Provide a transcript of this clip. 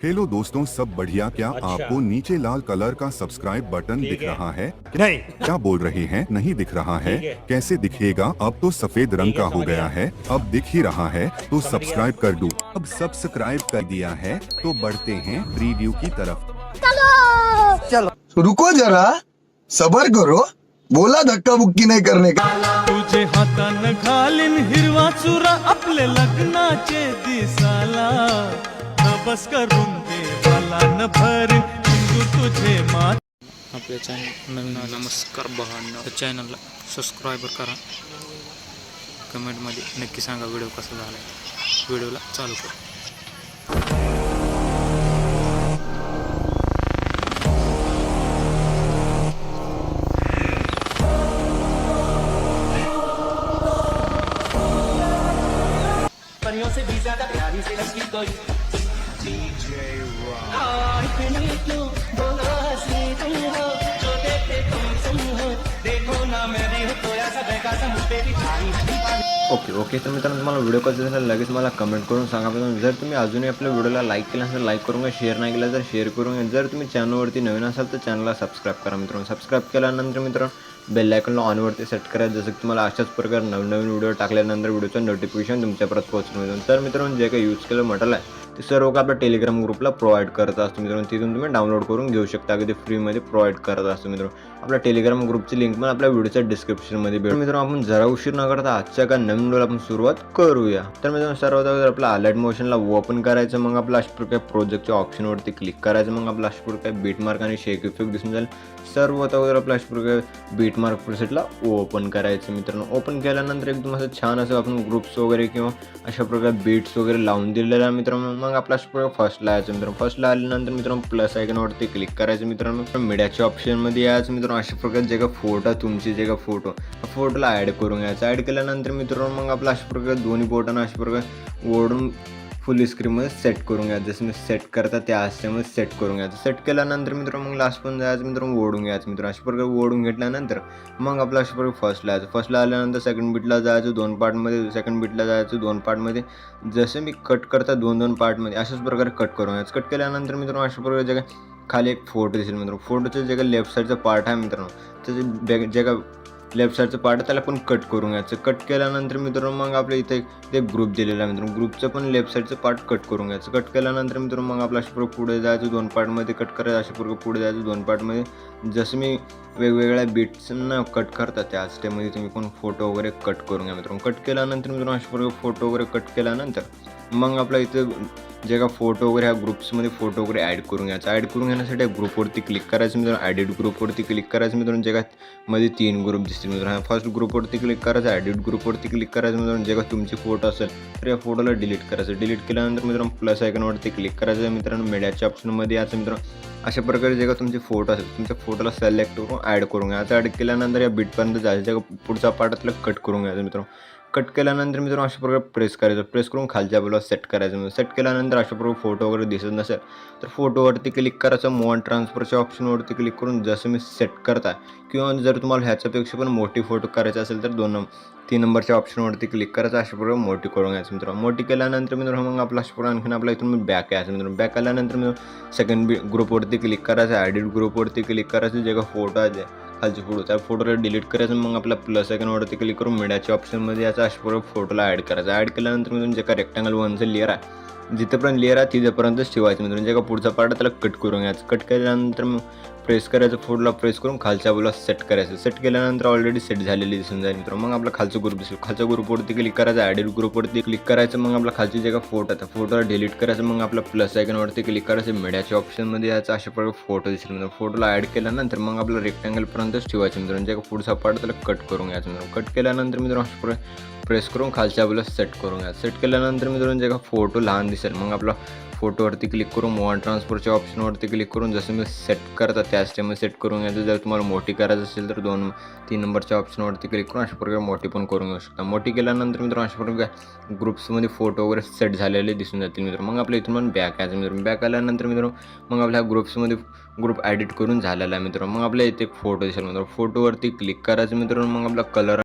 Hello दोस्तों सब बढ़िया। क्या अच्छा। आपको नीचे लाल कलर का सब्सक्राइब बटन दिख है। रहा है? नहीं। क्या बोल रहे हैं? नहीं दिख रहा है। कैसे दिखेगा? अब तो सफ़ेद रंग का हो गया। है। अब दिख ही रहा है तो सब्सक्राइब कर दूँ। अब सब्सक्राइब कर दिया है तो बढ़ते हैं प्रीव्यू की तरफ़। चलो। रुको जरा। सबर करो। बोला धक्का बुक्की नहीं करने का। तुझे हातानं घालीन हिरवा चुरा आपल्या लग्नाचे दिसाला नबस करून दे मला न भर. हिंदू तुझे मात आपल्या चॅनल नवीन नमस्कार बघा चॅनलला सबस्क्रायबर करा. कमेंटमध्ये नक्की सांगा व्हिडिओ कसा झाला व्हिडिओला चालू करा. ओके ओके तर मित्रांनो तुम्हाला व्हिडिओ कसा झाला लगेच मला कमेंट करून सांगा. पण जर तुम्ही अजूनही आपल्या व्हिडिओला लाईक केला असेल लाईक करून घ्या. शेअर नाही केला तर शेअर करून घ्या. जर तुम्ही चॅनलवरती नवीन असाल तर चॅनलला सबस्क्राईब करा मित्रांनो. सबस्क्राईब केल्यानंतर मित्रांनो बेल आयकॉनला ऑनवरती सेट करा. जसं की तुम्हाला अशाच प्रकारे नवीन व्हिडिओ टाकल्यानंतर व्हिडिओचं नोटिफिकेशन तुमच्यापर्यंत पोहोचून मिळतो तर मित्रांनो जे काही यूज केलं म्हटलं आहे ते सर्व का आपल्या टेलिग्राम ग्रुपला प्रोव्हाइड करत असतो मित्रांनो. तिथून तुम्ही डाउनलोड करून घेऊ शकता. अगदी फ्रीमध्ये प्रोव्हाइड करत असतो मित्रांनो. आपल्या टेलिग्राम ग्रुपची लिंक पण आपल्या व्हिडिओच्या डिस्क्रिप्शनमध्ये भेटेल. मित्रांनो आपण जरा उशीर न करता आजच्या का नवीन व्हिडिओला आपण सुरुवात करूया. तर मित्रांनो सर्वात अगोदर आपला अलर्ट मोशनला ओपन करायचं मग आपला अशा प्रकारे प्रोजेक्टच्या ऑप्शनवरती क्लिक करायचं मग आपलं अशा प्रकारे बीटमार्क आणि शेक इफेक्ट दिसून जाईल. सर्वात अगोदर आपल्या अशा प्रकारे बीट मार्क प्रोसेटला ओपन करायचं मित्रांनो. ओपन केल्यानंतर एकदम असं छान असं आपण ग्रुप्स वगैरे किंवा अशा प्रकारे बीट्स वगैरे लावून दिलेलं आहे मित्रांनो. मग मग आपला फर्स्टला यायचं मित्रांनो. फर्स्टला आल्यानंतर मित्रांनो प्लस आयकनवरती क्लिक करायचं मित्रांनो. मीडियाच्या ऑप्शनमध्ये यायचं मित्रांनो. अशा प्रकारे जे का फोटो तुमचे जे का फोटो फोटोला ॲड करून घ्यायचं. ॲड केल्यानंतर मित्रांनो मग आपला अशा प्रकारे दोन्ही बोटांना अशा प्रकारे ओढून फुल स्क्रीनमध्ये सेट करून घ्यायचं जसं मी सेट करता त्या आशेमध्ये सेट करून घ्यायचं सेट केल्यानंतर मित्र मग लास्ट पण जायचं मित्र ओढून घ्यायचं मित्र अशा प्रकारे ओढून घेतल्यानंतर मग आपला अशा प्रकारे फर्स्टला जायचं. फर्स्टला आल्यानंतर सेकंड बीटला जायचं दोन पार्टमध्ये सेकंड बीटला जायचं दोन पार्टमध्ये जसं मी कट करता दोन दोन पार्टमध्ये अशाच प्रकारे कट करून घ्यायचं. कट केल्यानंतर मित्रांनो अशा प्रकारे जे काय खाली एक फोटो दिसेल मित्रांनो. फोटोचं जे काही लेफ्ट साईडचं पार्ट आहे मित्रांनो. त्याचे बॅग जे काय लेफ्ट साईडचं पार्ट त्याला पण कट करून घ्यायचं. कट केल्यानंतर मित्रांनो मग आपल्या इथे एक- ग्रुप दिलेला आहे मित्रांनो. ग्रुपचं पण लेफ्ट साईडचं पार्ट कट करून घ्यायचं. कट केल्यानंतर मित्रांनो मग आपला अशा प्रकारे पुढे जायचं दोन पार्टमध्ये कट करायचं अशा प्रकारे पुढे जायचं दोन पार्टमध्ये जसं मी वेगवेगळ्या बीट्सना कट करता त्याच स्टेमध्ये तुम्ही पण फोटो वगैरे कट करून घ्या मित्रांनो. कट केल्यानंतर मित्रांनो अशा प्रकारे फोटो वगैरे कट केल्यानंतर मग आपल्या इथं जे का फोटो वगैरे ह्या ग्रुप्समध्ये फोटो वगैरे ॲड करून घ्यायचा ॲड करून घेण्यासाठी ग्रुपवरती क्लिक करायचं मित्रांनो. ॲडिट ग्रुपवरती क्लिक करायचं मित्रांनो. जे का मध्ये तीन ग्रुप दिसतील मित्रांनो. फर्स्ट ग्रुपवरती क्लिक करायचं. ॲडिट ग्रुपवरती क्लिक करायचं मित्रांनो. जे का तुमचे फोटो असेल तर या फोटोला डिलीट करायचं. डिलीट केल्यानंतर मित्रांनो प्लस आयकनवरती क्लिक करायचं मित्रांनो. मीडियाच्या ऑप्शनमध्ये याचं मित्रांनो. अशा प्रकारे जे का तुमचे फोटो असेल तुमच्या फोटोला सिलेक्ट करून ॲड करून घ्यायचं ॲड केल्यानंतर या बीटपर्यंत जायचं जे पुढचा पार्ट त्याला कट करून घ्यायचं मित्रांनो. कट केल्यानंतर मित्रांनो अशा प्रकारे प्रेस करायचं. प्रेस करून खालच्या बाजूला सेट करायचं. म्हणजे सेट केल्यानंतर अशा प्रकारे फोटो वगैरे दिसत नसेल तर फोटोवरती क्लिक करायचं. मोन ट्रान्सफरच्या ऑप्शनवरती क्लिक करून जसं मी सेट करता किंवा जर तुम्हाला ह्याच्यापेक्षा पण मोठी फोटो करायची असेल तर दोन तीन नंबरच्या ऑप्शनवरती क्लिक करायचं. अशा प्रकारे मोठी करून घ्यायचं मित्रांनो. मोठी केल्यानंतर मित्रांनो मग आपला अशा प्रकारे आणखीन आपला इथून बॅक यायचं मित्रांनो. बॅक आल्यानंतर मित्रांनो सेकंड बी ग्रुपवरती क्लिक करायचं. ॲडिट ग्रुपवरती क्लिक करायचं. जे का फोटो आहे खालचे फोटो त्या फोटोला डिलीट करायचं मग आपला प्लस आयकनवरती क्लिक करून मीडियाच्या ऑप्शनमध्ये याचा अशा प्रकारे फोटोला ॲड करायचा. ॲड केल्यानंतर मी जे का रेक्टँगल वनचं लेअर आहे. जिथेपर्यंत लेअर आहे तिथेपर्यंतच ठेवायचं म्हणजे तुमच्या का पुढचा पार्ट त्याला कट करून घ्यायचं. कट केल्यानंतर मग प्रेस करायचं फोटोला प्रेस करून खालच्या बाजूला सेट करायचं. सेट केल्यानंतर ऑलरेडी सेट झालेली दिसून जाईल मित्रांनो मग आपला खालचं ग्रुप दिसेल. खालच्या ग्रुपवरती क्लिक करायचं ॲडिट ग्रुपवरती क्लिक करायचं मग आपला खालची जे का फोटो आहे फोटोला डिलीट करायचं मग आपला प्लस आयकनवरती क्लिक करायचं मीडियाच्या ऑप्शनमध्ये याचा अशा प्रकारे फोटो दिसेल मित्रांनो फोटोला ॲड केल्यानंतर मग आपला रेक्टँगलपर्यंतच ठेवायचं मित्रांनो जे का पुढचा पार्ट त्याला कट करून घ्यायचं मित्रांनो कट केल्यानंतर मित्रांनो अशा प्रकारे प्रेस करून खालच्या बाजूला सेट करून घ्या. सेट केल्यानंतर मित्रांनो जे का फोटो लहान दिसेल मग आपला फोटोवरती क्लिक करून मोबाईल ट्रान्सफरच्या ऑप्शनवरती क्लिक करून जसं मी सेट करता त्याच टाईम सेट करून घ्यायचं. जर तुम्हाला मोठी करायचं असेल तर दोन तीन नंबरच्या ऑप्शनवरती क्लिक करून अशा प्रकारे मोठी पण करून घेऊ शकता. मोठी केल्यानंतर मित्रांनो अशा प्रकारे ग्रुप्समध्ये फोटो वगैरे सेट झालेले दिसून जातील मित्र मग आपल्या इथून पण बॅक यायचं मित्र बॅक आल्यानंतर मित्रांनो मग आपल्या ग्रुप्समध्ये ग्रुप ॲडिट करून झालेला आहे मित्रांनो. मग आपल्या इथे एक फोटो दिसेल मित्रांनो. फोटोवरती क्लिक करायचं मित्रांनो. मग आपला कलर